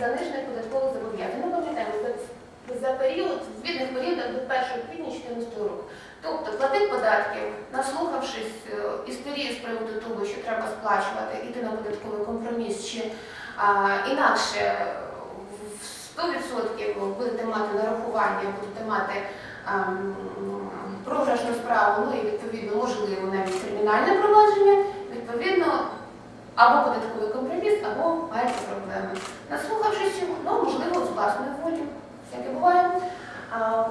занижених податкових зобов'язань. Ми пам'ятаємо, за, період, звітних періодах до 1 квітня 2014 року. Тобто платник податків, наслухавшись е, історії з приводу того, що треба сплачувати, іти на податковий компроміс, чи а, інакше в 100% будете мати нарахування, будете мати ам, програшну справу, ну і відповідно можливо навіть кримінальне провадження, відповідно або податковий компроміс, або маєте проблеми. Наслухавшись ну можливо, з власної волі, всяке буває.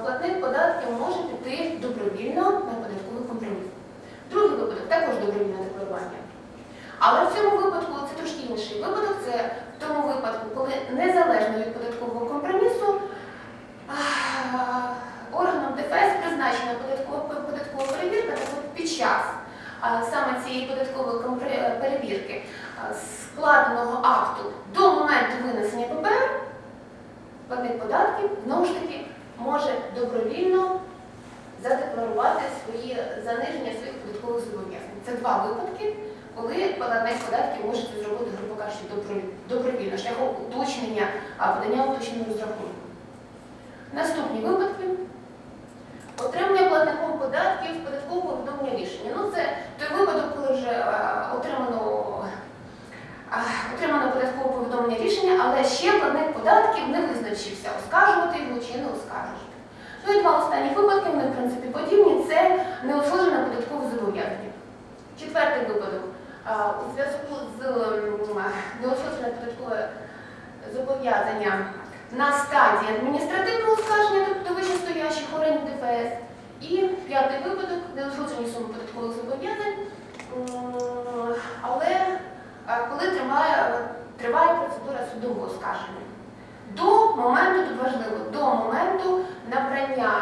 Платник податків може піти добровільно на податковий компроміс. Другий випадок також добровільне декларування. Але в цьому випадку це трошки інший випадок. Це в тому випадку, коли незалежно від податкового компромісу органом ДФС призначена податкова, перевірка, під час саме цієї податкової перевірки складеного акту до моменту винесення ППР, платник податків знову ж таки може добровільно задекларувати свої заниження своїх податкових зобов'язань. Це два випадки, коли платник податків може це зробити, грубо кажучи, добровільно, шляхом уточнення, подання уточненого розрахунку. Наступні випадки. Отримання платником податків податкового повідомлення рішення. Ну, це той випадок, коли вже е, отримано, е, податкове повідомлення рішення, але ще платник податків не визначився, оскаржувати його чи не оскаржувати. Ну і два останні випадки, вони в принципі подібні, це неузгоджене податкове зобов'язання. Четвертий випадок. У зв'язку з м, податкове зобов'язання на стадії адміністративного оскарження, тобто вищестоящих органів ДФС. І п'ятий випадок неузгоджені суми податкових зобов'язань, м, але е, коли триває, триває процедура судового оскарження. До моменту, тут важливо, до моменту набрання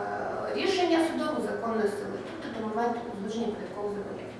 е, рішення судової законної сили, тобто до моменту узгодження податкових зобов'язань.